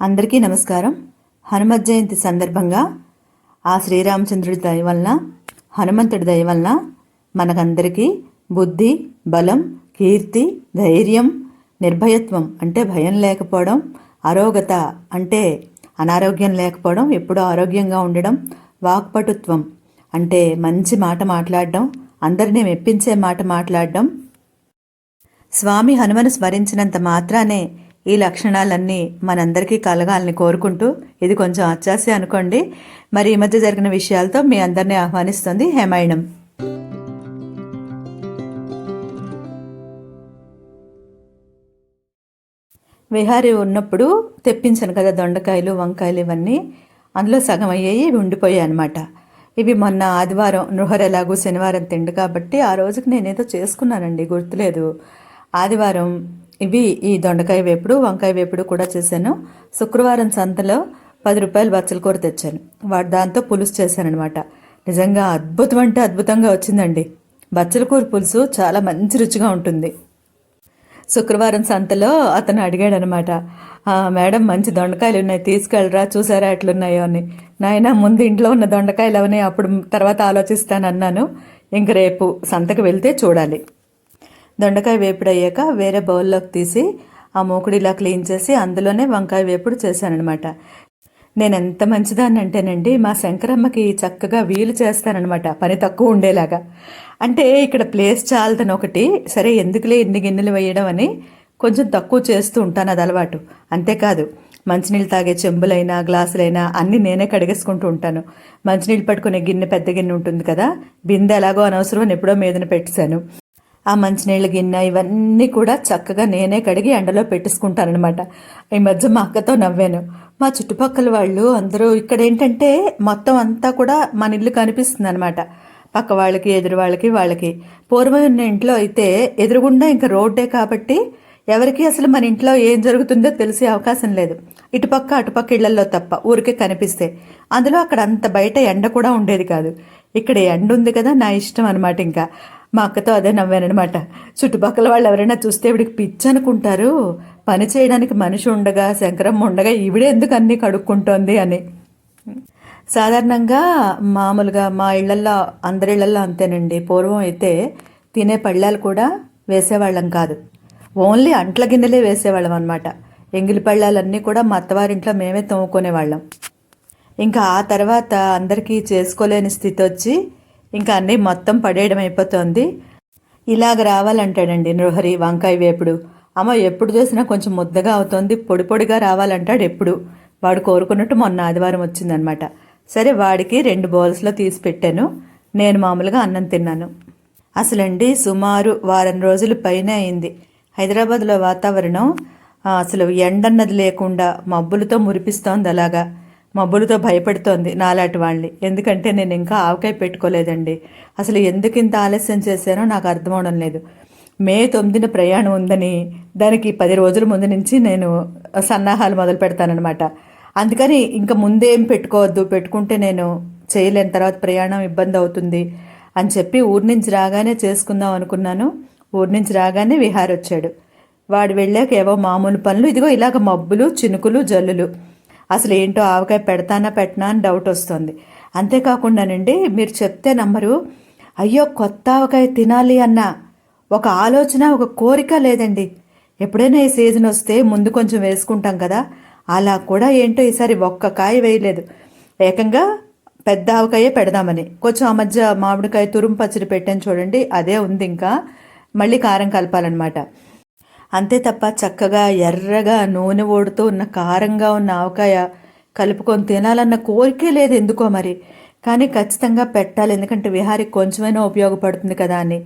అందరికీ నమస్కారం. హనుమత్ జయంతి సందర్భంగా ఆ శ్రీరామచంద్రుడి దయ వలన హనుమంతుడి దయ వలన మనకందరికీ బుద్ధి బలం కీర్తి ధైర్యం నిర్భయత్వం అంటే భయం లేకపోవడం అరోగత అంటే అనారోగ్యం లేకపోవడం ఎప్పుడూ ఆరోగ్యంగా ఉండడం వాక్పటుత్వం అంటే మంచి మాట మాట్లాడడం అందరినీ మెప్పించే మాట మాట్లాడడం స్వామి హనుమను స్మరించినంత మాత్రానే ఈ లక్షణాలన్నీ మనందరికీ కలగాలని కోరుకుంటూ ఇది కొంచెం అచ్చాసే అనుకోండి. మరి ఈ మధ్య జరిగిన విషయాలతో మీ అందరినీ ఆహ్వానిస్తుంది హేమాయణం. విహారీ ఉన్నప్పుడు తెప్పించాను కదా దొండకాయలు వంకాయలు ఇవన్నీ. అందులో సగం అయ్యాయి ఇవి ఉండిపోయాయి అనమాట ఇవి మొన్న ఆదివారం నృహర్ ఎలాగూ శనివారం తిండు కాబట్టి ఆ రోజుకి నేనేదో చేసుకున్నానండి గుర్తులేదు. ఆదివారం ఇవి ఈ దొండకాయ వేపుడు వంకాయ వేపుడు కూడా చేశాను. శుక్రవారం సంతలో పది రూపాయలు బచ్చల కూర తెచ్చాను. వాడు దాంతో పులుసు చేశానమాట నిజంగా అద్భుతం అంటే అద్భుతంగా వచ్చిందండి. బచ్చల కూర పులుసు చాలా మంచి రుచిగా ఉంటుంది. శుక్రవారం సంతలో అతను అడిగాడు అనమాట మేడం మంచి దొండకాయలు ఉన్నాయి తీసుకెళ్ళరా చూసారా ఎట్లున్నాయో అని. నాయన ముందు ఇంట్లో ఉన్న దొండకాయలు అవన్నీ అప్పుడు తర్వాత ఆలోచిస్తానన్నాను. ఇంక రేపు సంతకు వెళ్తే చూడాలి. దొండకాయ వేపుడు అయ్యాక వేరే బౌల్లోకి తీసి ఆ మూకుడు ఇలా క్లీన్ చేసి అందులోనే వంకాయ వేపుడు చేశానమాట నేను ఎంత మంచిదాన్ని అంటేనండి మా శంకరమ్మకి చక్కగా వీలు చేస్తానన్నమాట పని తక్కువ ఉండేలాగా. అంటే ఇక్కడ ప్లేస్ చాలదని ఒకటి సరే ఎందుకులే ఎన్ని గిన్నెలు వేయడం అని కొంచెం తక్కువ చేస్తూ ఉంటాను అది అలవాటు. అంతేకాదు మంచినీళ్ళు తాగే చెంబులైనా గ్లాసులైనా అన్నీ నేనే కడిగేసుకుంటూ ఉంటాను. మంచినీళ్ళు పట్టుకునే గిన్నె పెద్ద గిన్నె ఉంటుంది కదా బిందె ఎలాగో అనవసరం అని ఎప్పుడో మీదన పెట్టేశాను. ఆ మంచినీళ్ళ గిన్నె ఇవన్నీ కూడా చక్కగా నేనే కడిగి ఎండలో పెట్టేసుకుంటానమాట ఈ మధ్య మా అక్కతో నవ్వాను. మా చుట్టుపక్కల వాళ్ళు అందరూ ఇక్కడ ఏంటంటే మొత్తం అంతా కూడా మన ఇల్లు కనిపిస్తుంది అనమాట పక్క వాళ్ళకి ఎదురు వాళ్ళకి వాళ్ళకి. పూర్వం ఉన్న ఇంట్లో అయితే ఎదురుగుండా ఇంకా రోడ్డే కాబట్టి ఎవరికి అసలు మన ఇంట్లో ఏం జరుగుతుందో తెలిసే అవకాశం లేదు. ఇటుపక్క అటుపక్క ఇళ్ళలో తప్ప ఊరికే కనిపిస్తే. అందులో అక్కడ అంత బయట ఎండ కూడా ఉండేది కాదు. ఇక్కడ ఎండ ఉంది కదా నా ఇష్టం అనమాట ఇంకా. మా అక్కతో అదే నవ్వానమాట చుట్టుపక్కల వాళ్ళు ఎవరైనా చూస్తే ఇవిడికి పిచ్చి అనుకుంటారు. పని చేయడానికి మనిషి ఉండగా శంకరమ్మ ఉండగా ఈవిడే ఎందుకు అన్నీ కడుక్కుంటోంది అని. సాధారణంగా మామూలుగా మా ఇళ్ళల్లో అందరి ఇళ్ళల్లో అంతేనండి. పూర్వం అయితే తినే పళ్ళాలు కూడా వేసేవాళ్ళం కాదు. ఓన్లీ అంట్ల గిన్నెలే వేసేవాళ్ళం అనమాట ఎంగిలి పళ్ళాలన్నీ కూడా మా అత్తవారింట్లో మేమే తోముకునేవాళ్ళం. ఇంకా ఆ తర్వాత అందరికీ చేసుకోలేని స్థితి వచ్చి ఇంకా అన్నీ మొత్తం పడేయడం అయిపోతుంది. ఇలాగ రావాలంటాడండి నృహరి వంకాయ వేపుడు. అమ్మ ఎప్పుడు చూసినా కొంచెం ముద్దగా అవుతుంది పొడి పొడిగా రావాలంటాడు ఎప్పుడు. వాడు కోరుకున్నట్టు మొన్న ఆదివారం వచ్చిందనమాట. సరే వాడికి రెండు బౌల్స్లో తీసి పెట్టాను. నేను మామూలుగా అన్నం తిన్నాను. అసలండి సుమారు వారం రోజుల పైన అయింది. హైదరాబాద్లో వాతావరణం అసలు ఎండన్నది లేకుండా మబ్బులతో మురిపిస్తోంది అలాగా. మబ్బులతో భయపడుతోంది నాలాంటి వాళ్ళని. ఎందుకంటే నేను ఇంకా ఆవకాయ పెట్టుకోలేదండి. అసలు ఎందుకు ఇంత ఆలస్యం చేశానో నాకు అర్థం అవడం లేదు. మే తొమ్మిదిన ప్రయాణం ఉందని దానికి పది రోజుల ముందు నుంచి నేను సన్నాహాలు మొదలు పెడతానమాట అందుకని ఇంకా ముందేం పెట్టుకోవద్దు పెట్టుకుంటే నేను చేయలేని తర్వాత ప్రయాణం ఇబ్బంది అవుతుంది అని చెప్పి ఊరి నుంచి రాగానే చేసుకుందాం అనుకున్నాను. ఊరి నుంచి రాగానే విహార్ వచ్చాడు వాడు వెళ్ళాక ఏవో మామూలు పనులు ఇదిగో ఇలాగ మబ్బులు చినుకులు జల్లులు. అసలు ఏంటో ఆవకాయ పెడతానా పెట్టనా అని డౌట్ వస్తుంది. అంతేకాకుండానండి మీరు చెప్తే నంబరు అయ్యో కొత్త ఆవకాయ తినాలి అన్న ఒక ఆలోచన ఒక కోరిక లేదండి. ఎప్పుడైనా ఈ సీజన్ వస్తే ముందు కొంచెం వేసుకుంటాం కదా అలా కూడా ఏంటో ఈసారి ఒక్క కాయ వేయలేదు. ఏకంగా పెద్ద ఆవకాయే పెడదామని. కొంచెం ఆ మధ్య మామిడికాయ తురుము పచ్చడి పెట్టాను చూడండి అదే ఉంది ఇంకా. మళ్ళీ కారం కలపాలన్నమాట. అంతే తప్ప చక్కగా ఎర్రగా నూనె ఓడుతూ ఉన్న కారంగా ఉన్న ఆవకాయ కలుపుకొని తినాలన్న కోరికే లేదు ఎందుకో మరి. కానీ ఖచ్చితంగా పెట్టాలి. ఎందుకంటే విహారికి కొంచెమైనా ఉపయోగపడుతుంది కదా అని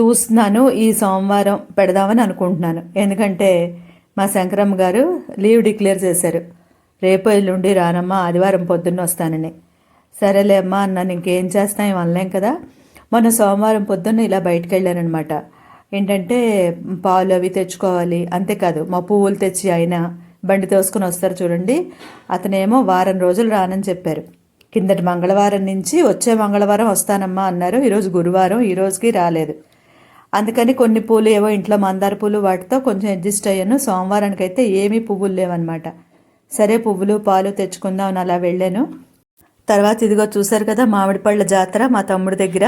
చూస్తున్నాను. ఈ సోమవారం పెడదామని అనుకుంటున్నాను. ఎందుకంటే మా శంకరమ్మ గారు లీవ్ డిక్లేర్ చేశారు. రేపు ఎల్లుండి రానమ్మా ఆదివారం పొద్దున్న వస్తానని. సరేలే అమ్మా అన్నాను. ఇంకేం చేస్తాం? అనలేం కదా. మొన్న సోమవారం పొద్దున్న ఇలా బయటకు వెళ్ళానమాట ఏంటంటే పాలు అవి తెచ్చుకోవాలి. అంతేకాదు మా పువ్వులు తెచ్చి ఆయన బండి తోసుకొని వస్తారు చూడండి. అతనేమో వారం రోజులు రానని చెప్పారు. కిందటి మంగళవారం నుంచి వచ్చే మంగళవారం వస్తానమ్మా అన్నారు. ఈరోజు గురువారం ఈ రోజుకి రాలేదు. అందుకని కొన్ని పూలు ఏవో ఇంట్లో మందార పూలు వాటితో కొంచెం అడ్జస్ట్ అయ్యాను. సోమవారానికి అయితే ఏమీ పువ్వులు లేవన్నమాట. సరే పువ్వులు పాలు తెచ్చుకుందాం అని అలా వెళ్ళాను. తర్వాత ఇదిగో చూసారు కదా మామిడి పళ్ళ జాతర మా తమ్ముడి దగ్గర.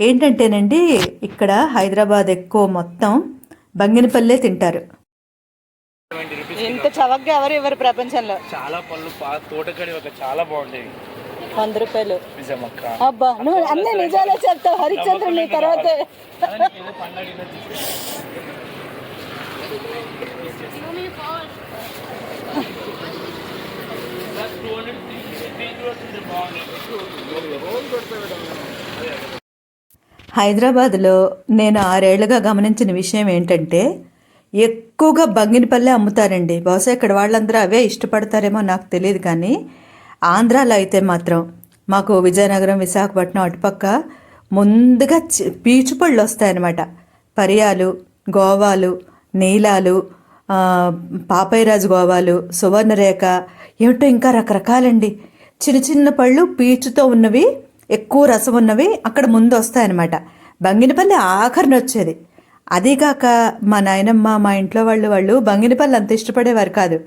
ఏంటంటేనండి ఇక్కడ హైదరాబాద్ ఎక్కువ మొత్తం బంగినపల్లే తింటారు. ఇంత చవకగా ఎవరు ఎవరు ప్రపంచంలో. చాలా పళ్ళు తోటకడి ఒక చాలా బాగుండేవి వంద రూపాయలు. నిజమక్క. అబ్బా నువ్వు అన్ని నిజాలే చెప్తావు హరిశ్చంద్రుని తర్వాతే. హైదరాబాద్లో నేను ఆరేళ్ళుగా గమనించిన విషయం ఏంటంటే ఎక్కువగా బంగినపల్లె అమ్ముతారండి. బహుశా ఇక్కడ వాళ్ళందరూ అవే ఇష్టపడతారేమో నాకు తెలియదు కానీ ఆంధ్రాలో అయితే మాత్రం మాకు విజయనగరం విశాఖపట్నం అటుపక్క ముందుగా చి- పీచు పళ్ళు వస్తాయన్నమాట. పరియాలు గోవాలు నీలాలు ఆ, గోవాలు సువర్ణరేఖ ఏమిటో ఇంకా రకరకాలండి. చిన్న చిన్న పళ్ళు పీచుతో ఉన్నవి ఎక్కువ రసం ఉన్నవి అక్కడ ముందు వస్తాయన్నమాట బంగినపల్లి ఆఖరిని వచ్చేది అదీగాక మా నాయనమ్మ మా ఇంట్లో వాళ్ళు వాళ్ళు బంగినపల్లి అంత ఇష్టపడేవారు కాదు.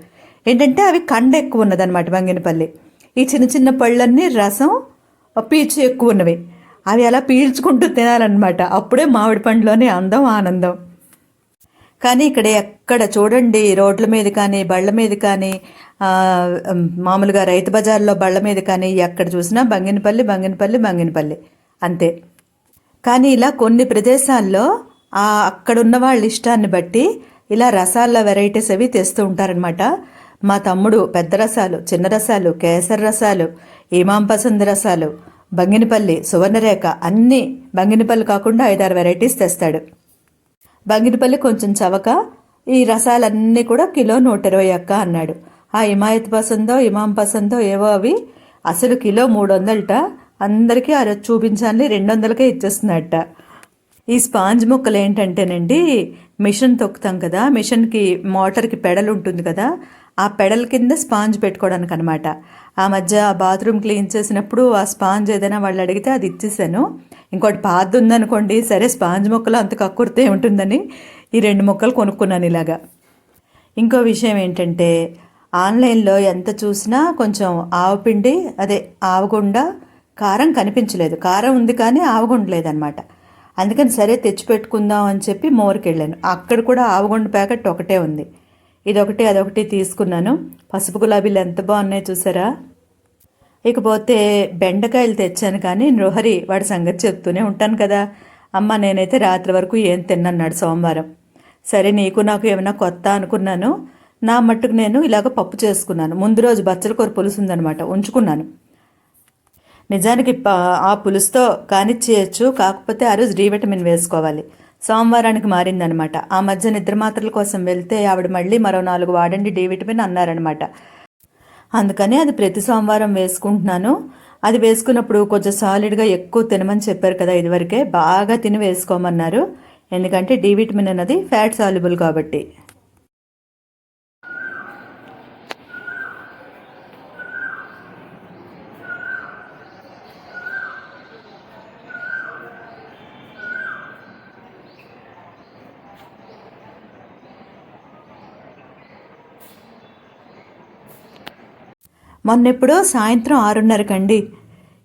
ఏంటంటే అవి కండ ఎక్కువ ఉన్నదన్నమాట బంగినపల్లి. ఈ చిన్న చిన్న పళ్ళన్నీ రసం పీచు ఎక్కువ ఉన్నవి అవి అలా పీల్చుకుంటూ తినాలన్నమాట. అప్పుడే మామిడి పండులోనే అందం ఆనందం. కానీ ఇక్కడ ఎక్కడ చూడండి రోడ్ల మీద కానీ బళ్ళ మీద కానీ మామూలుగా రైతు బజార్లో బళ్ళ మీద కానీ ఎక్కడ చూసినా బంగినపల్లి బంగినపల్లి బంగినపల్లి. అంతే. కానీ ఇలా కొన్ని ప్రదేశాల్లో అక్కడున్న వాళ్ళ ఇష్టాన్ని బట్టి ఇలా రసాల వెరైటీస్ అవి తెస్తూ ఉంటారనమాట మా తమ్ముడు పెద్ద రసాలు చిన్న రసాలు కేసర రసాలు ఇమాం రసాలు బంగినపల్లి సువర్ణరేఖ అన్నీ బంగినపల్లి కాకుండా ఐదారు వెరైటీస్ తెస్తాడు. బంగినపల్లి కొంచెం చవక ఈ రసాలన్నీ కూడా కిలో నూట ఇరవై అక్క అన్నాడు. ఆ హిమాయత్ పసందో ఇమాం పసందో ఏవో అవి అసలు కిలో మూడు వందలట అందరికీ ఆ రోజు చూపించాలని రెండు వందలకే ఇచ్చేస్తున్నట్ట ఈ స్పాంజ్ ముక్కలు ఏంటంటేనండి మిషన్ తొక్కుతాం కదా మిషన్కి మోటార్కి పెడలు ఉంటుంది కదా ఆ పెడల కింద స్పాంజ్ పెట్టుకోవడానికి అనమాట ఆ మధ్య బాత్రూమ్ క్లీన్ చేసినప్పుడు ఆ స్పాంజ్ ఏదైనా వాళ్ళు అడిగితే అది ఇచ్చేసాను. ఇంకోటి పాత ఉందనుకోండి సరే స్పాంజ్ ముక్కలు అంత కక్కుర్తే ఉంటుందని ఈ రెండు ముక్కలు కొనుక్కున్నాను ఇలాగా. ఇంకో విషయం ఏంటంటే ఆన్లైన్లో ఎంత చూసినా కొంచెం ఆవపిండి అదే ఆవగుండ కారం కనిపించలేదు. కారం ఉంది కానీ ఆవగుండ లేదనమాట. అందుకని సరే తెచ్చిపెట్టుకుందాం అని చెప్పి మోర్కి వెళ్ళాను అక్కడ కూడా ఆవగుండ ప్యాకెట్ ఒకటే ఉంది. ఇదొకటి అదొకటి తీసుకున్నాను. పసుపు గులాబీలు ఎంత బాగున్నాయి చూసారా? ఇకపోతే బెండకాయలు తెచ్చాను కానీ నృహరి వాడి సంగతి చెప్తూనే ఉంటాను కదా. అమ్మ నేనైతే రాత్రి వరకు ఏం తిన్నన్నాడు సోమవారం. సరే నీకు నాకు ఏమైనా కొత్త అనుకున్నాను? నా మట్టుకు నేను ఇలాగ పప్పు చేసుకున్నాను. ముందు రోజు బచ్చల కూర పులుసు ఉందనమాట ఉంచుకున్నాను. నిజానికి ఆ పులుసుతో కానిచ్చేయచ్చు కాకపోతే ఆ రోజు డి విటమిన్ వేసుకోవాలి. సోమవారానికి మారిందనమాట. ఆ మధ్య నిద్ర మాత్రల కోసం వెళ్తే ఆవిడ మళ్ళీ మరో నాలుగు వాడండి డి విటమిన్ అన్నారనమాట. అందుకని అది ప్రతి సోమవారం వేసుకుంటున్నాను. అది వేసుకున్నప్పుడు కొంచెం సాలిడ్గా ఎక్కువ తినమని చెప్పారు కదా ఇదివరకే బాగా తిని వేసుకోమన్నారు. ఎందుకంటే డి విటమిన్ అన్నది ఫ్యాట్ సాల్యుబుల్ కాబట్టి. మొన్నెప్పుడో సాయంత్రం ఆరున్నరకండి.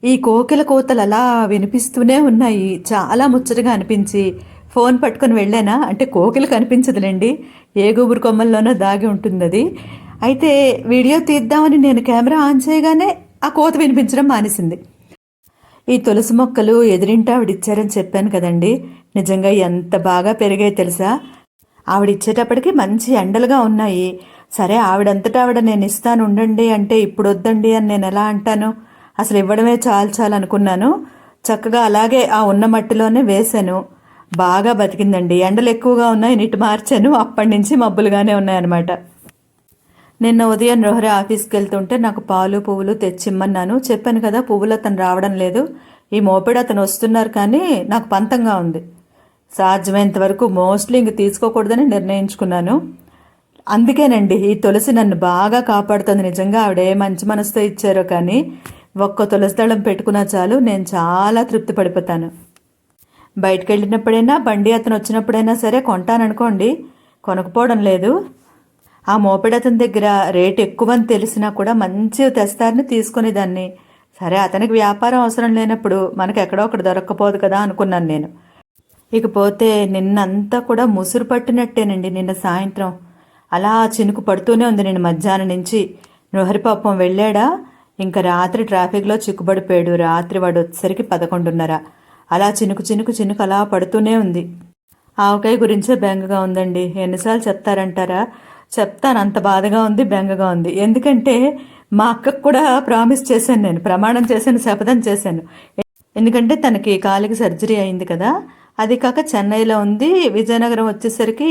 ఈ కోకిల కోతలు అలా వినిపిస్తూనే ఉన్నాయి. చాలా ముచ్చటగా అనిపించి ఫోన్ పట్టుకొని వెళ్ళానా? అంటే కోకిల కనిపించదులేండి. ఏ గుబురు కొమ్మల్లోనో దాగి ఉంటుంది అది అయితే వీడియో తీద్దామని నేను కెమెరా ఆన్ చేయగానే ఆ కోత వినిపించడం మానేసింది. ఈ తులసి మొక్కలు ఎదిరింటి ఆవిడ ఇచ్చారని చెప్పాను కదండి. నిజంగా ఎంత బాగా పెరిగాయి తెలుసా? ఆవిడిచ్చేటప్పటికి మంచి ఎండలుగా ఉన్నాయి. సరే ఆవిడంతటా ఆవిడ నేను ఇస్తాను ఉండండి అంటే ఇప్పుడు వద్దండి అని నేను ఎలా అంటాను? అసలు ఇవ్వడమే చాలు చాలు అనుకున్నాను. చక్కగా అలాగే ఆ ఉన్న మట్టిలోనే వేశాను. బాగా బతికిందండి. ఎండలు ఎక్కువగా ఉన్నాయి నీటి మార్చాను. అప్పటి నుంచి మబ్బులుగానే ఉన్నాయన్నమాట. నిన్న ఉదయం రోహరి ఆఫీస్కి వెళ్తుంటే నాకు పాలు పువ్వులు తెచ్చిమ్మన్నాను. చెప్పాను కదా పువ్వులు అతను రావడం లేదు. ఈ మోపెడు అతను వస్తున్నారు కానీ నాకు పంతంగా ఉంది. సాధ్యమైనంత వరకు మోస్ట్లీ ఇంక తీసుకోకూడదని నిర్ణయించుకున్నాను. అందుకేనండి ఈ తులసి నన్ను బాగా కాపాడుతుంది. నిజంగా ఆవిడే మంచి మనసుతో ఇచ్చారో కానీ ఒక్క తులసి దళం పెట్టుకున్నా చాలు నేను చాలా తృప్తి పడిపోతాను. బయటకు వెళ్ళినప్పుడైనా బండి అతను వచ్చినప్పుడైనా సరే కొంటాననుకోండి కొనకపోవడం లేదు. ఆ మోపెడ్ అతని దగ్గర రేట్ ఎక్కువ అని తెలిసినా కూడా మంచి తెస్తారని తీసుకునేదాన్ని సరే అతనికి వ్యాపారం అవసరం లేనప్పుడు మనకు ఎక్కడో ఒకటి దొరక్కపోదు కదా అనుకున్నాను నేను. ఇకపోతే నిన్నంతా కూడా ముసురు పట్టినట్టేనండి నిన్న సాయంత్రం. అలా చినుకు పడుతూనే ఉంది నేను మధ్యాహ్నం నుంచి. నృహరిపాపం వెళ్ళాడా? ఇంకా రాత్రి ట్రాఫిక్లో చిక్కుబడిపోయాడు. రాత్రి వాడు వచ్చేసరికి పదకొండున్నర. అలా చినుకు చినుకు చినుకు అలా పడుతూనే ఉంది. ఆవకాయ గురించే బెంగగా ఉందండి. ఎన్నిసార్లు చెప్తారంటారా? చెప్తాను. అంత బాధగా ఉంది బెంగగా ఉంది. ఎందుకంటే మా అక్కకు కూడా ప్రామిస్ చేశాను నేను. ప్రమాణం చేశాను శపథం చేశాను. ఎందుకంటే తనకి కాలికి సర్జరీ అయింది కదా. అది కాక చెన్నైలో ఉంది. విజయనగరం వచ్చేసరికి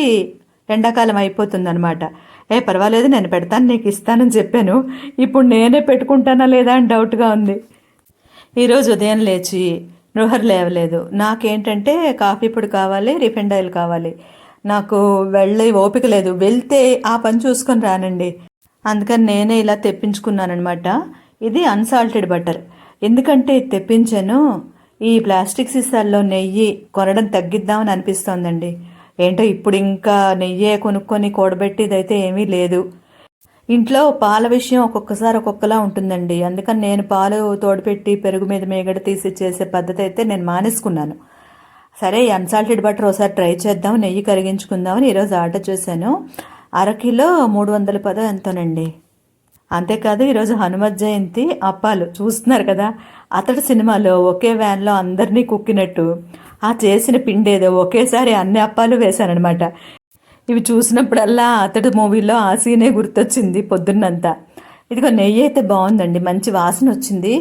ఎండాకాలం అయిపోతుంది అనమాట ఏ పర్వాలేదు నేను పెడతాను నీకు ఇస్తానని చెప్పాను. ఇప్పుడు నేనే పెట్టుకుంటానా లేదా అని డౌట్గా ఉంది. ఈరోజు ఉదయం లేచి నృహర్ లేవలేదు. నాకేంటంటే కాఫీ పొడి కావాలి రిఫైండ్ ఆయిల్ కావాలి. నాకు వెళ్ళే ఓపిక లేదు. వెళ్తే ఆ పని చూసుకొని రానండి. అందుకని నేనే ఇలా తెప్పించుకున్నానమాట ఇది అన్సాల్టెడ్ బటర్. ఎందుకంటే తెప్పించాను ఈ ప్లాస్టిక్ సీసాల్లో నెయ్యి కొనడం తగ్గిద్దామని అనిపిస్తోందండి. ఏంటో ఇప్పుడు ఇంకా నెయ్యే కొనుక్కొని కూడబెట్టేదైతే ఏమీ లేదు. ఇంట్లో పాల విషయం ఒక్కొక్కసారి ఒక్కొక్కలా ఉంటుందండి. అందుకని నేను పాలు తోడుపెట్టి పెరుగు మీద మేగడ తీసి చేసే పద్ధతి అయితే నేను మానేసుకున్నాను. సరే అన్సాల్టెడ్ బటర్ ఒకసారి ట్రై చేద్దాం. నెయ్యి కరిగించుకుందామని ఈరోజు ఆర్డర్ చేశాను. అరకిలో మూడు వందల పదో ఎంతోనండి. అంతేకాదు ఈరోజు హనుమత్ జయంతి అప్పాలు. చూస్తున్నారు కదా అతడు సినిమాలో ఒకే వ్యాన్లో అందరినీ కుక్కినట్టు. ఆ చేసిన పిండి ఏదో ఒకేసారి అన్ని అప్పాలు వేశానమాట ఇవి చూసినప్పుడల్లా అతడు మూవీలో ఆ సీనే గుర్తొచ్చింది పొద్దున్నంతా. ఇదిగో నెయ్యి అయితే బాగుందండి మంచి వాసన వచ్చింది.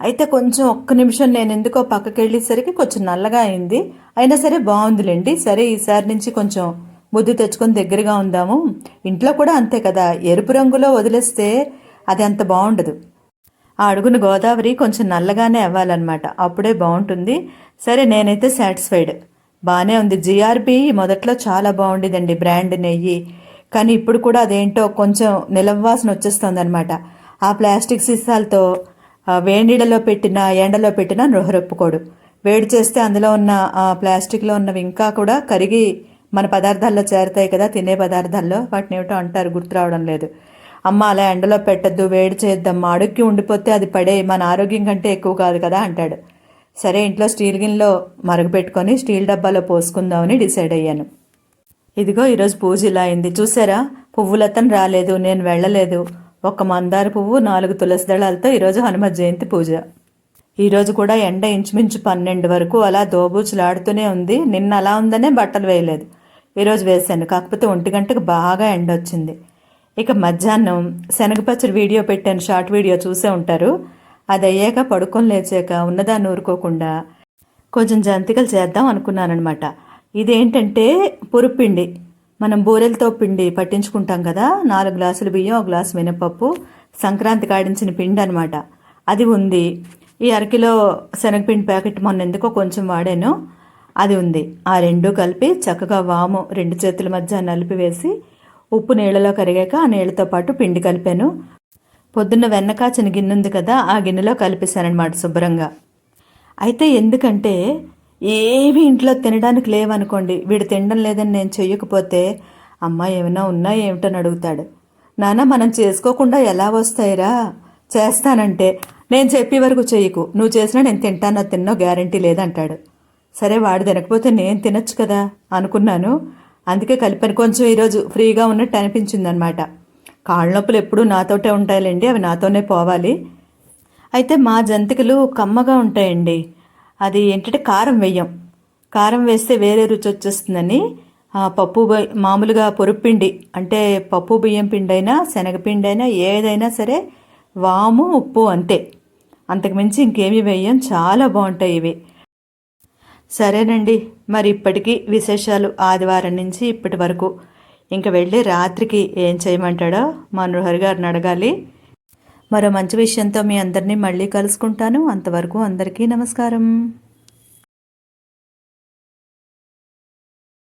అయితే కొంచెం ఒక్క నిమిషం నేను ఎందుకో పక్కకి వెళ్ళేసరికి కొంచెం నల్లగా అయింది. అయినా సరే బాగుందిలేండి. సరే ఈసారి నుంచి కొంచెం ముద్దు తెచ్చుకొని దగ్గరగా ఉందాము. ఇంట్లో కూడా అంతే కదా ఎరుపు రంగులో వదిలేస్తే అది అంత బాగుండదు. ఆ అడుగున గోదావరి కొంచెం నల్లగానే అవ్వాలన్నమాట. అప్పుడే బాగుంటుంది. సరే నేనైతే సాటిస్ఫైడ్ బాగానే ఉంది. జిఆర్బి మొదట్లో చాలా బాగుండేదండి బ్రాండ్ నెయ్యి. కానీ ఇప్పుడు కూడా అదేంటో కొంచెం నిలవాసన వచ్చేస్తుంది అనమాట ఆ ప్లాస్టిక్ సీసాలతో వేడిడలో పెట్టిన ఎండలో పెట్టిన నృహరొప్పుకోడు. వేడి చేస్తే అందులో ఉన్న ఆ ప్లాస్టిక్లో ఉన్నవి ఇంకా కూడా కరిగి మన పదార్థాల్లో చేరుతాయి కదా తినే పదార్థాల్లో. వాటిని ఏమిటో అంటారు గుర్తు రావడం లేదు. అమ్మ అలా ఎండలో పెట్టద్దు వేడి చేద్దాం అడుక్కి ఉండిపోతే అది పడే మన ఆరోగ్యం కంటే ఎక్కువ కాదు కదా అంటాడు. సరే ఇంట్లో స్టీల్ గిన్నెలో మరుగుపెట్టుకొని స్టీల్ డబ్బాలో పోసుకుందామని డిసైడ్ అయ్యాను. ఇదిగో ఈరోజు పూజ ఇలా అయింది. చూసారా? పువ్వులతను రాలేదు నేను వెళ్ళలేదు. ఒక మందార పువ్వు నాలుగు తులసి దళాలతో ఈరోజు హనుమ జయంతి పూజ. ఈరోజు కూడా ఎండ ఇంచుమించు పన్నెండు వరకు అలా దోబూచులాడుతూనే ఉంది. నిన్న అలా ఉందనే బట్టలు వేయలేదు. ఈరోజు వేశాను. కాకపోతే ఒంటి గంటకు బాగా ఎండ వచ్చింది ఇక మధ్యాహ్నం శనగపచ్చడి వీడియో పెట్టాను షార్ట్ వీడియో చూసే ఉంటారు. అది అయ్యాక పడుకొని లేచాక ఉన్నదాన్ని ఊరుకోకుండా కొంచెం జంతికలు చేద్దాం అనుకున్నానమాట ఇదేంటంటే పురుపిండి మనం బూరెలతో పిండి పట్టించుకుంటాం కదా నాలుగు గ్లాసులు బియ్యం ఒక గ్లాసు మినపప్పు సంక్రాంతి కాడించిన పిండి అనమాట అది ఉంది. ఈ అరకిలో శనగపిండి ప్యాకెట్ మొన్న ఎందుకో కొంచెం వాడాను. అది ఉంది. ఆ రెండు కలిపి చక్కగా వాము రెండు చేతుల మధ్య నలిపి వేసి ఉప్పు నీళ్ళలో కరిగాక ఆ నీళ్ళతో పాటు పిండి కలిపాను. పొద్దున్న వెన్న కాచిన గిన్నె ఉంది కదా ఆ గిన్నెలో కలిపేశానమాట శుభ్రంగా. అయితే ఎందుకంటే ఏమి ఇంట్లో తినడానికి లేవనుకోండి వీడు తినడం లేదని నేను చెయ్యకపోతే అమ్మ ఏమైనా ఉన్నా ఏమిటని అడుగుతాడు. నాన్న మనం చేసుకోకుండా ఎలా వస్తాయిరా? చేస్తానంటే నేను చెప్పే వరకు చెయ్యకు. నువ్వు చేసినా నేను తింటానో తిన్నో గ్యారంటీ లేదంటాడు. సరే వాడు తినకపోతే నేను తినొచ్చు కదా అనుకున్నాను. అందుకే కలిపాను కొంచెం ఈరోజు ఫ్రీగా ఉన్నట్టు అనిపించింది అనమాట కాళ్ళ నొప్పులు ఎప్పుడూ నాతోటే ఉంటాయిలేండి అవి నాతోనే పోవాలి. అయితే మా జంతికలు కమ్మగా ఉంటాయండి. అది ఏంటంటే కారం వేయం. కారం వేస్తే వేరే రుచి వచ్చేస్తుందని పప్పు మామూలుగా పొరుపిండి అంటే పప్పు బియ్యం పిండి అయినా శనగపిండి అయినా ఏదైనా సరే వాము ఉప్పు అంతే. అంతకుమించి ఇంకేమి వేయం చాలా బాగుంటాయి ఇవి. సరేనండి. మరి ఇప్పటికీ విశేషాలు ఆదివారం నుంచి ఇప్పటి వరకు. ఇంక వెళ్ళి రాత్రికి ఏం చేయమంటాడో మనోహర్ గారిని అడగాలి. మరో మంచి విషయంతో మీ అందరినీ మళ్ళీ కలుసుకుంటాను. అంతవరకు అందరికీ నమస్కారం.